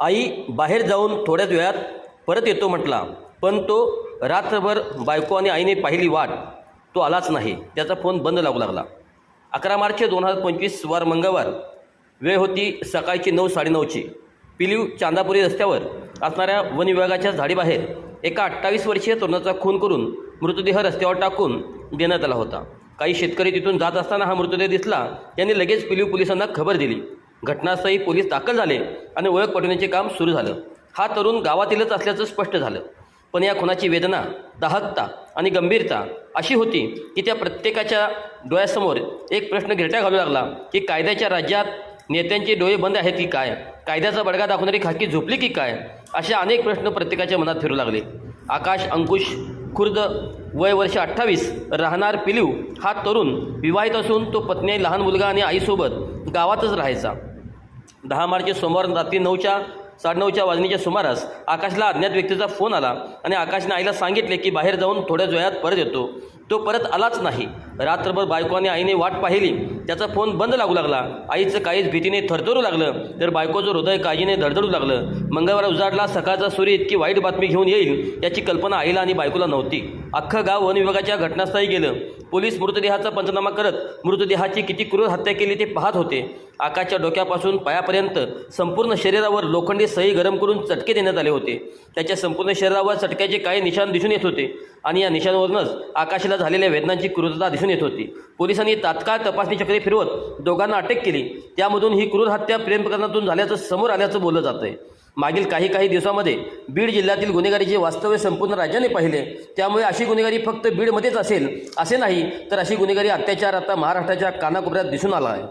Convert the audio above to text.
आई बाहेर जाऊन थोड्याच वेळात परत येतो म्हटला पण तो रात्रभर बायको आणि आईने पाहिली वाट तो आलाच नाही. त्याचा फोन बंद लागू लागला. अकरा मार्च दोन हजार पंचवीस वार मंगळवार. वेळ होती सकाळची नऊ साडेनऊची. पिलीव चांदापुरी रस्त्यावर असणाऱ्या वन विभागाच्या झाडीबाहेर एका अठ्ठावीस वर्षीय तरुणाचा खून करून मृतदेह रस्त्यावर टाकून देण्यात आला होता. काही शेतकरी तिथून जात असताना हा मृतदेह दिसला त्यांनी लगेच पिलीव पोलिसांना खबर दिली. घटनास्थळी पोलीस दाखल झाले आणि ओळख पटवण्याचे काम सुरू झालं. हा तरुण गावातीलच असल्याचं स्पष्ट झालं. पण या खुनाची वेदना दाहकता आणि गंभीरता अशी होती की त्या प्रत्येकाच्या डोळ्यासमोर एक प्रश्न गिरट्या घालू लागला की कायद्याच्या राज्यात नेत्यांचे डोळे बंद आहेत की काय? कायद्याचा बडगा दाखवणारी खाकी झोपली की काय? असे अनेक प्रश्न प्रत्येकाच्या मनात फिरू लागले. आकाश अंकुश खुर्द वय वर्ष अठ्ठावीस राहणार पिलीव हा तरुण विवाहित असून तो पत्नी लहान मुलगा आणि आईसोबत गावातच राहायचा. दहा मार्च सोमवार रात्री नऊच्या साडेनऊच्या वाजण्याच्या सुमारास आकाशला अज्ञात व्यक्तीचा फोन आला आणि आकाशने आईला सांगितले की बाहेर जाऊन थोड्याच वेळात परत येतो. तो परत आलाच नाही. रात्रभर बायको आणि आईने वाट पाहिली. त्याचा फोन बंद लागू लागला. आईचं काहीच भीतीने थरथरू लागलं. तर बायकोचं हृदय काळजीने धडधडू लागलं. मंगळवार उजाडला सकाळचा सूर्य इतकी वाईट बातमी घेऊन येईल याची कल्पना आईला आणि बायकोला नव्हती. अख्खं गाव वन विभागाच्या घटनास्थळी गेलं. पोलीस मृतदेहाचा पंचनामा करत मृतदेहाची किती क्रूर हत्या केली ते पाहत होते. आकाशच्या डोक्यापासून पायापर्यंत संपूर्ण शरीरावर लोखंडी सही गरम करून चटके देण्यात आले होते. त्याच्या संपूर्ण शरीरावर चटक्याचे काही निशाण दिसून येत होते. आणि या निशाणावरूनच आकाशाला झालेल्या वेदनांची क्रूरता दिसून येत होती. पोलिसांनी तात्काळ तपासणी चक्री फिरवत दोघांना अटक केली. त्यामधून ही क्रूर हत्या प्रेम प्रकरणातून झाल्याचं समोर आल्याचं बोललं जातं आहे मागील काही काही दिवसामध्ये बीड जिल्ह्यातील गुन्हेगारीचे वास्तव्य संपूर्ण राज्याने पाहिले. त्यामुळे अशी गुन्हेगारी फक्त बीडमध्येच असेल असे नाही तर अशी गुन्हेगारी अत्याचार आता महाराष्ट्राच्या कानाकोपऱ्यात दिसून आला आहे